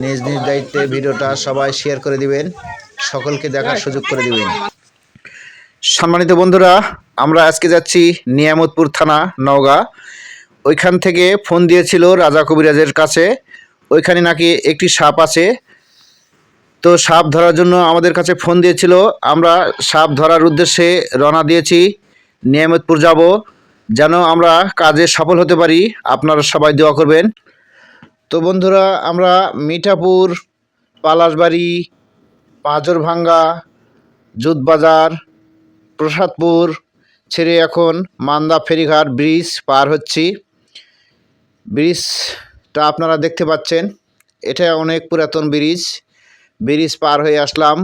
নিজ নিজ দায়িত্বে ভিডিওটা সবাই শেয়ার করে দিবেন, সকলকে দেখার সুযোগ করে দিবেন। সম্মানিত বন্ধুরা, আমরা আজকে যাচ্ছি নিয়ামতপুর থানা, নওগাঁ। ওইখান থেকে ফোন দিয়েছিল রাজা কবিরাজের কাছে। ওইখানে নাকি একটি সাপ আছে। তো সাপ ধরার জন্য আমাদের কাছে ফোন দিয়েছিল। আমরা সাপ ধরার উদ্দেশ্যে রওনা দিয়েছি। নিয়ামতপুর যাব। যেন আমরা কাজে সফল হতে পারি। আপনারা সবাই দোয়া করবেন। তো বন্ধুরা, আমরা মিঠাপুর পালাসবাড়ি পাঁজরভাঙ্গা জুতবাজার প্রসাদপুর ছেড়ে এখন মান্দা ফেরিঘাট ব্রিজ পার হচ্ছি। ব্রিজটা আপনারা দেখতে পাচ্ছেন, এটা অনেক পুরাতন ব্রিজ। ব্রিজ পার হয়ে আসলাম।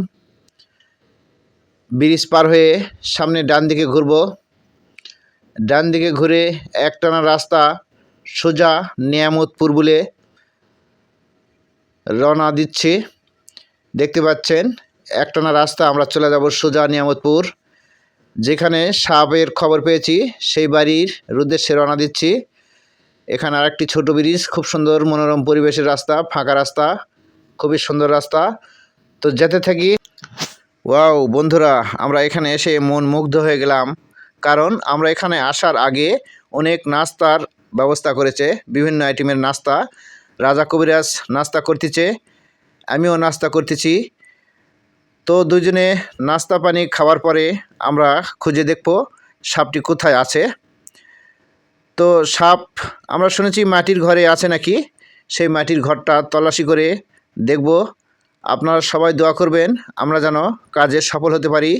ব্রিজ পার হয়ে সামনে ডান দিকে ঘুরব। ডান দিকে ঘুরে একটানা রাস্তা সোজা নিয়ামতপুর বলে রওনা দিচ্ছি। দেখতে পাচ্ছেন, একটানা রাস্তা আমরা চলে যাব সোজা নিয়ামতপুর। যেখানে সাপের খবর পেয়েছি, সেই বাড়ির উদ্দেশ্যে রওনা দিচ্ছি। এখানে আরেকটি ছোট ব্রিজ, খুব সুন্দর মনোরম পরিবেশের রাস্তা, ফাঁকা রাস্তা, খুবই সুন্দর রাস্তা। তো যেতে থাকি। ওয়াও, বন্ধুরা, আমরা এখানে এসে মন মুগ্ধ হয়ে গেলাম। কারণ আমরা এখানে আসার আগে অনেক নাস্তার ব্যবস্থা করেছে, বিভিন্ন আইটেমের নাস্তা। রাজা কবিরাজ নাস্তা করতেছে, আমিও নাস্তা করতেছি। তো দুজনে নাস্তা পানি খাওয়ার পরে আমরা খুঁজে দেখব সাপটি কোথায় আছে। তো সাপ, আমরা শুনেছি মাটির ঘরে আছে নাকি? সেই মাটির ঘরটা তল্লাশি করে দেখব। আপনারা সবাই দোয়া করবেন, আমরা যেন কাজে সফল হতে পারি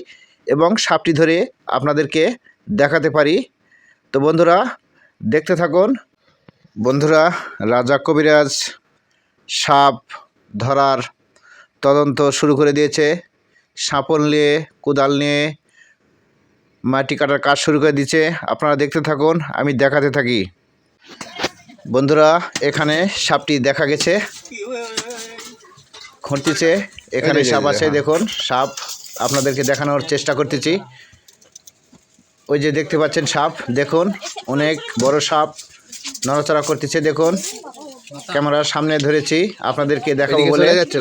এবং সাপটি ধরে আপনাদেরকে দেখাতে পারি। তো বন্ধুরা, দেখতে থাকুন বন্ধুরা রাজা কবিরাজ সাপ ধরার তদন্ত শুরু করে দিয়েছে। সাপল নিয়ে কোদাল নিয়ে মাটি কাটার কাজ শুরু করে দিয়েছে আপনারা দেখতে থাকুন আমি দেখাতে থাকি। বন্ধুরা এখানে সাপটি দেখা গেছে। খুঁড়তেছে এখানে সাপ আছে দেখুন সাপ আপনাদেরকে দেখানোর চেষ্টা করতেছি। ওই যে দেখতে পাচ্ছেন সাপ দেখুন অনেক বড় সাপ। নড়াচড়া করতেছে দেখুন। ক্যামেরার সামনে ধরেছি আপনাদেরকে দেখাবো বলে। যাচ্ছে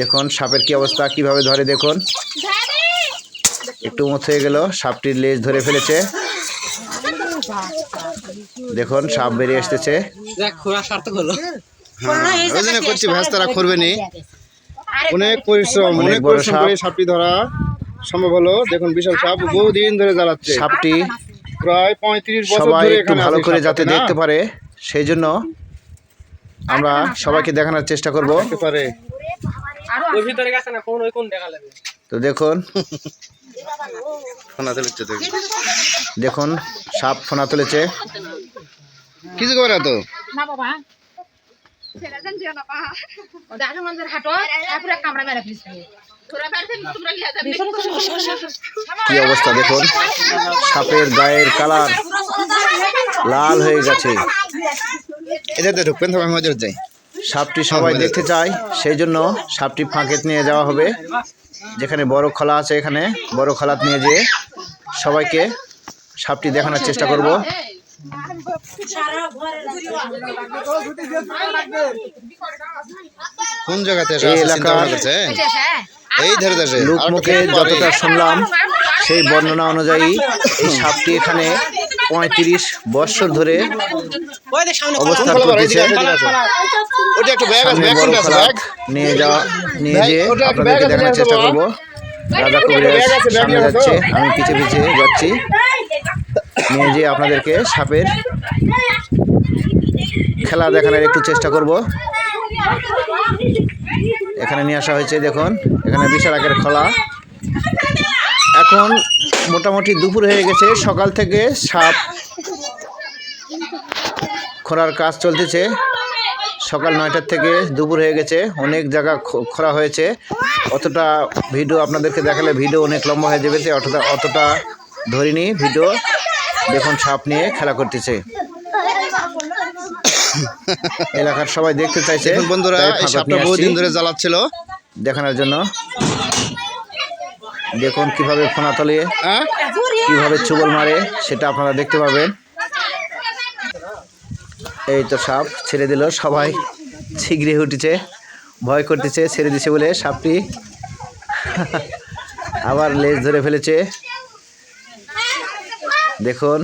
দেখুন সাপের কি অবস্থা কীভাবে ধরে দেখুন। একটু উঁচ হয়ে গেল সাপটির লেজ ধরে ফেলেছে। দেখুন সাপ বেরিয়ে আসতেছে সার্থক হলো। ওই জন্য করছি ভ্যাস্তারা করবে নি অনেক পরিশ্রম অনেক অনেক পরিশ্রম করে সাপটি ধরা সম্ভব হলো। দেখুন বিশাল সাপ বহুদিন ধরে জ্বালাচ্ছে। সাপটি প্রায় পঁয়ত্রিশ সবাই একটু ভালো করে যাতে দেখতে পারে সেই জন্য আমরা সবাইকে দেখানোর চেষ্টা করব। দেখতে পারে। ওই ভিতরে গেছে না কোন ওই কোন দেখা লাগবে? তো দেখুন। দেখুন। সাপ ফোনা তুলেছে কিছু করে তো? সেটা জান না বাবা। ও দেখো মন্দির হাটো। তারপরে কামড়া মেরে কি অবস্থা দেখুন? সাপের গায়ের কালার লাল হয়ে গেছে। এটাতে ঢুকবেন তবে মজা যাই। সাপটি সবাই দেখতে চায় সেই জন্য সাপটি ফাঁকে নিয়ে যাওয়া হবে। যেখানে বড় খোলা আছে এখানে বড় খোলাত নিয়ে যেয়ে সবাইকে সাপটি দেখানোর চেষ্টা করব। কোন জায়গাতে এই এই ধরে ধরে লোকমুখে যতটা শুনলাম সেই বর্ণনা অনুযায়ী এই সাপটি এখানে পঁয়ত্রিশ বৎসর ধরে অবস্থান করতেছে। নিয়ে যাওয়া নিয়ে যেয়ে আপনাদেরকে দেখানোর চেষ্টা করব। রাজা কবিরাজ সামনে যাচ্ছে আমি পিছে পিছে যাচ্ছি। নিয়ে যেয়ে আপনাদেরকে সাপের খেলা দেখানোর একটু চেষ্টা করব। এখানে নিয়ে আসা হয়েছে, দেখুন, এখানে বিশাল আকারের খোলা। এখন মোটামুটি দুপুর হয়ে গেছে, সকাল থেকে সাপ খোঁড়ার কাজ চলতেছে। সকাল নয়টার থেকে দুপুর হয়ে গেছে, অনেক জায়গা খ- খোঁড়া হয়েছে। অতটা ভিডিও আপনাদেরকে দেখালে ভিডিও অনেক লম্বা হয়ে যাবে, অতটা অতটা ধরিনি ভিডিও। দেখুন সাপ নিয়ে খেলা করতেছে। এলাকার সবাই দেখতে চাইছে। বন্ধুরা এই সাপটা বহুদিন ধরে জ্বালাচ্ছিল। দেখানোর জন্য। দেখুন কীভাবে ফোনা তলে হ্যাঁ? কীভাবে চুবল মারে সেটা আপনারা দেখতে পাবেন এই তো সাপ ছেড়ে দিল সবাই ছিগড়ে উঠেছে ভয় করতেছে ছেড়ে দিছে বলে সাপটি আবার লেজ ধরে ফেলেছে। দেখুন।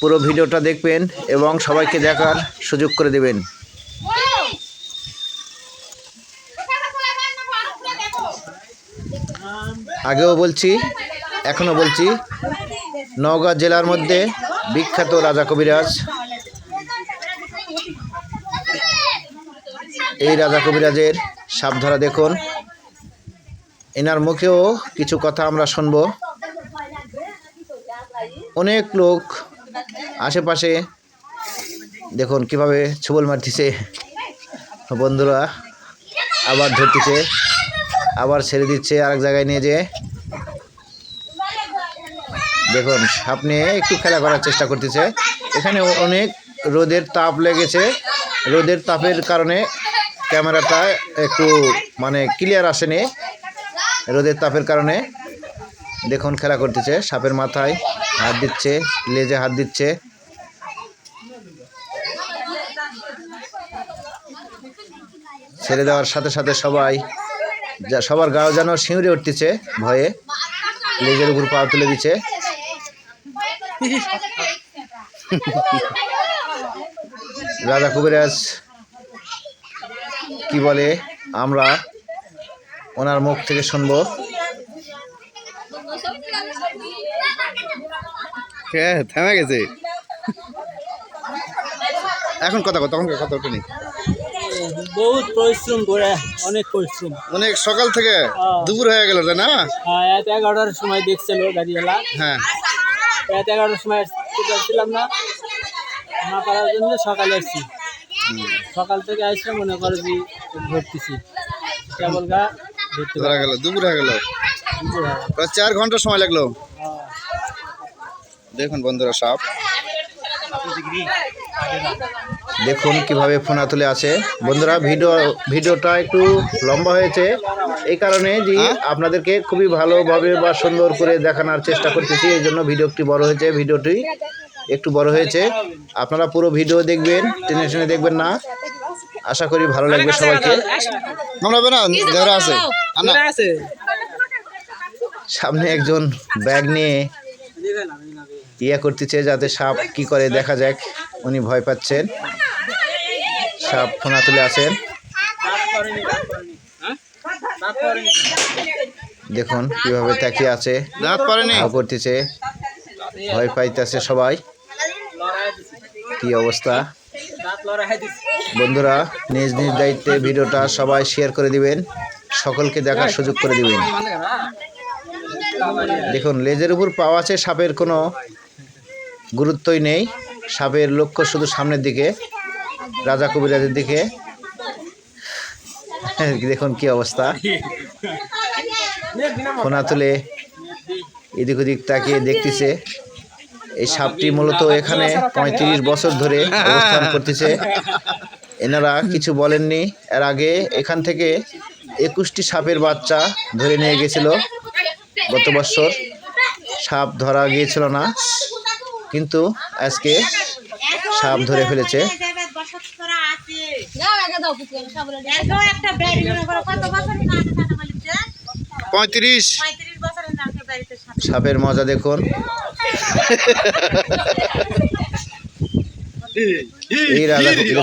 পুরো ভিডিওটা দেখবেন এবং সবাইকে দেখার সুযোগ করে দেবেন। আগেও বলছি, এখনও বলছি, নওগাঁ জেলার মধ্যে বিখ্যাত রাজা কবিরাজ। এই রাজা কবিরাজের সাপ ধরা দেখুন। এনার মুখেও কিছু কথা আমরা শুনব। অনেক লোক আশেপাশে। দেখুন কীভাবে ছবল মারতেছে। বন্ধুরা, আবার ধরতেছে, আবার ছেড়ে দিচ্ছে আরেক জায়গায় নিয়ে যেয়ে। দেখুন, সাপ নিয়ে একটু খেলা করার চেষ্টা করতেছে। এখানে অনেক রোদের তাপ লেগেছে। রোদের তাপের কারণে ক্যামেরাটা একটু মানে ক্লিয়ার আসেনি। রোদের তাপের কারণে। দেখুন, খেলা করতেছে সাপের মাথায়। হাত দিচ্ছে, লেজে হাত দিচ্ছে। ছেড়ে দেওয়ার সাথে সাথে সবাই, যা সবার গাও যেন শিউরে উঠতেছে ভয়ে, লেজের উপর পা তুলে দিচ্ছে। রাজা কবিরাজ কি বলে? আমরা ওনার মুখ থেকে শুনব। হ্যাঁ থেমে গেছে। এখন কথা তখন কথা ওঠেনি বহুত পরিশ্রম করে অনেক পরিশ্রম। অনেক সকাল থেকে দুপুর হয়ে গেল তাই না? হ্যাঁ রাত এগারোটার সময় দেখছিল গাড়িওয়ালা। হ্যাঁ। রাত এগারোটার সময় ছিলাম না। না পারার জন্য সকালে এসছি সকাল থেকে আসছে মনে করো যে ধরতেছি কেবল গা ধরা গেল দুপুর হয়ে গেল। চার ঘণ্টা সময় লাগল। দেখুন বন্ধুরা সাপ দেখুন কীভাবে ফোনা তুলে আছে বন্ধুরা ভিডিও ভিডিওটা একটু লম্বা হয়েছে। এই কারণে যে আপনাদেরকে খুবই ভালোভাবে বা সুন্দর করে দেখানোর চেষ্টা করতেছি। এই জন্য ভিডিওটি বড় হয়েছে ভিডিওটি একটু বড় হয়েছে। আপনারা পুরো ভিডিও দেখবেন টেনে টেনে দেখবেন না। আশা করি ভালো লাগবে সবাইকে। আমরা আছে সামনে একজন ব্যাগ নিয়ে ইয়া করতেছে যাতে সাপ কি করে দেখা যাক। উনি ভয় পাচ্ছেন। সাপ ফোনা তুলে আছেন দেখুন কীভাবে তাকিয়ে আছে। করতেছে। ভয় পাইতেছে সবাই। কি অবস্থা? বন্ধুরা নিজ নিজ দায়িত্বে ভিডিওটা সবাই শেয়ার করে দিবেন। সকলকে দেখার সুযোগ করে দিবেন। দেখুন লেজের উপর পাওয়া আছে সাপের কোনো গুরুত্বই নেই। সাপের লক্ষ্য শুধু সামনের দিকে, রাজা কবিরাজের দিকে। দেখুন কি অবস্থা। ফোনা তুলে এদিক ওদিক তাকিয়ে দেখতেছে, এই সাপটি মূলত এখানে পঁয়ত্রিশ বছর ধরে অবস্থান করতেছে। এনারা কিছু বলেননি। এর আগে এখান থেকে একুশটি সাপের বাচ্চা ধরে নিয়ে গেছিল। গত বছর সাপ ধরা গিয়েছিল না। কিন্তু আজকে সাপ ধরে ফেলেছে। না পঁয়ত্রিশ। না সাপের মজা দেখুন। এই রাজা কবির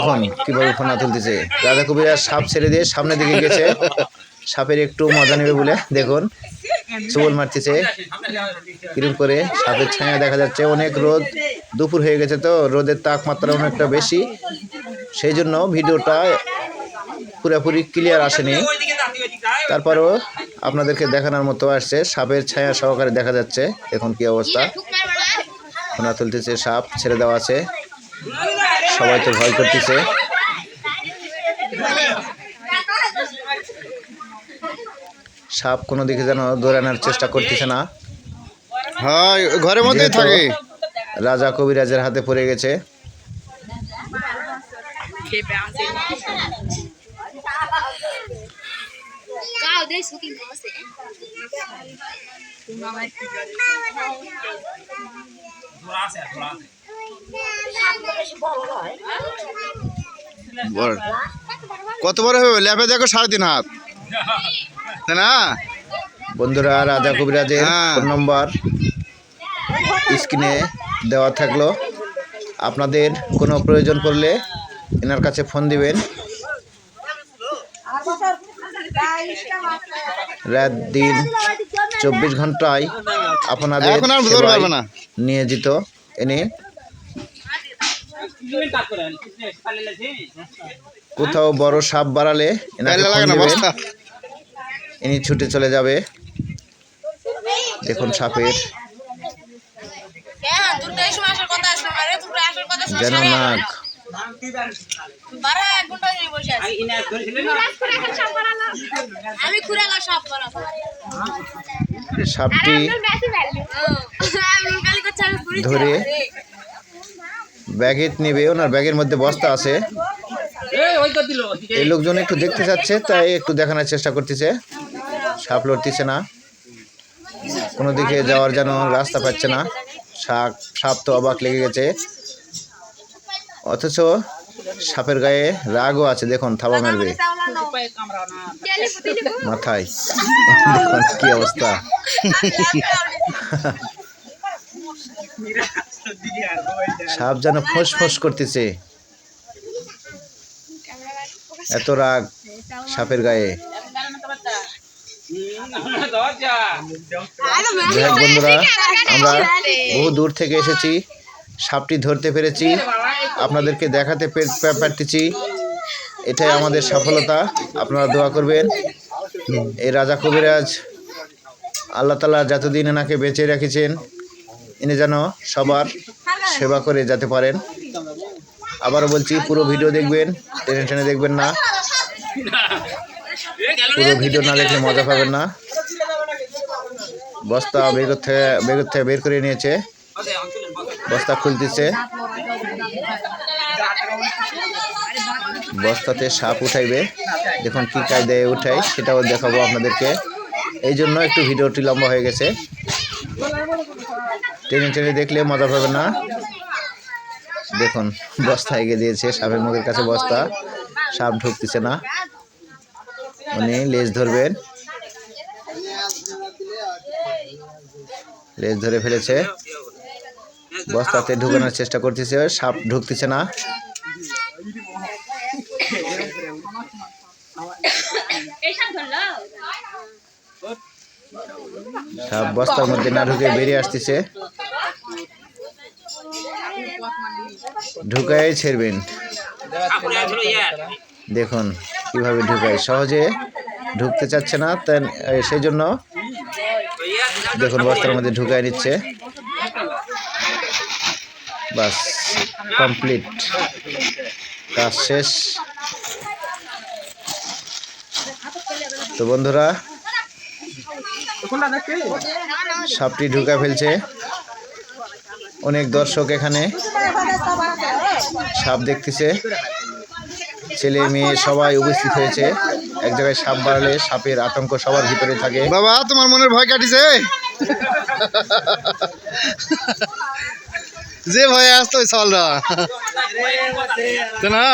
কীভাবে ফোনা তুলতেছে। রাজা কবিরা সাপ ছেড়ে দিয়ে সামনের দিকে গেছে। সাপের একটু মজা নেবে বলে দেখুন। চুবল মারতেছে। কিরম করে? সাপের ছায়া দেখা যাচ্ছে। অনেক রোদ। দুপুর হয়ে গেছে তো। রোদের তাপমাত্রা অনেকটা বেশি। সেই জন্য ভিডিওটা পুরোপুরি ক্লিয়ার আসেনি। তারপরেও আপনাদেরকে দেখানোর মতো আসছে। সাপের ছায়া সহকারে দেখা যাচ্ছে। এখন কি অবস্থা? ফোনা তুলতেছে সাপ। ছেড়ে দেওয়া আছে। সবাই তো ভয় করতেছে। সাপ কোনো দিকে যেন দৌড়ানোর চেষ্টা করতেছে না। হ্যাঁ ঘরের মধ্যেই যেহেতু থাকে। রাজা কবিরাজের হাতে পড়ে গেছে। কত বড় হবে? ল্যাপে দেখো সাড়ে তিন হাত। না? বন্ধুরা রাজা কবিরাজের হ্যাঁ। ফোন নম্বর স্ক্রিনে দেওয়া থাকল। আপনাদের কোনো প্রয়োজন পড়লে এনার কাছে ফোন দিবেন। রাত দিন চব্বিশ ঘন্টায় আপনাদের এখন আর ধরতে সেবায় পারবে না। নিয়োজিত। এনে কোথাও বড় সাপ বাড়ালে এনাকে তাইলে ফোন লাগে না দিবেন। বস্তা ইনি ছুটে চলে যাবে। দেখুন সাপের। যেন নাক। সাপটি ধরে ব্যাগে নেবে। ওনার ব্যাগের মধ্যে বস্তা আছে। এই লোকজন একটু দেখতে চাচ্ছে তাই একটু দেখানোর চেষ্টা করতেছে। সাপ লড়তেছে না। কোনো দিকে যাওয়ার যেন রাস্তা পাচ্ছে না। সাপ সাপ তো অবাক লেগে গেছে। অথচ সাপের গায়ে রাগও আছে, দেখুন, থাবা মারবে। মাথায়। কি অবস্থা। সাপ যেন ফোঁস ফোঁস করতেছে। এত রাগ সাপের গায়ে। বন্ধুরা আমরা বহু দূর থেকে এসেছি সাপটি ধরতে পেরেছি আপনাদেরকে দেখাতে পারতেছি। এটাই আমাদের সফলতা আপনারা দোয়া করবেন। এই রাজা কবিরাজ আল্লাহ তালা যতদিন এনাকে বেঁচে রেখেছেন ইনি যেন সবার সেবা করে যেতে পারেন। আবারও বলছি পুরো ভিডিও দেখবেন টেনে টেনে দেখবেন না। পুরো ভিডিও না দেখলে মজা পাবেন না। বস্তা বেগর থেকে বেগর থেকে বের করে নিয়েছে। বস্তা খুলতেছে। বস্তাতে সাপ উঠাইবে। দেখুন কি কায়দায় উঠাই সেটাও দেখাবো আপনাদেরকে। এই জন্য একটু ভিডিওটি লম্বা হয়ে গেছে। টেনে টেনে দেখলে মজা পাবে না। দেখুন, বস্তা এগিয়ে দিয়েছে, সাপের মুখের কাছে বস্তা। সাপ ঢুকতেছে না। উনি লেজ ধরবেন। লেজ ধরে ফেলেছে। বস্তাতে ঢুকানোর চেষ্টা করতেছে, সাপ ঢুকতেছে না। সাপ বস্তার মধ্যে না ঢুকে বেরিয়ে আসতেছে। ঢুকাই ছেড়বেন। দেখুন কীভাবে ঢুকায়। সহজে ঢুকতে চাচ্ছে না তাই সেই জন্য দেখুন বস্তার মধ্যে ঢুকায় নিচ্ছে। বাস, কমপ্লিট। কাজ শেষ। তো বন্ধুরা, সাপটি ঢুকা ফেলছে। অনেক দর্শক এখানে সাপ দেখতেছে। ছেলে, মেয়ে সবাই উপস্থিত হয়েছে। এক জায়গায় সাপ বাড়ালে সাপের আতঙ্ক সবার ভিতরে থাকে। বাবা, তোমার মনের ভয় কাটিছে? যে ভয়ে আসতো ওই সালরা না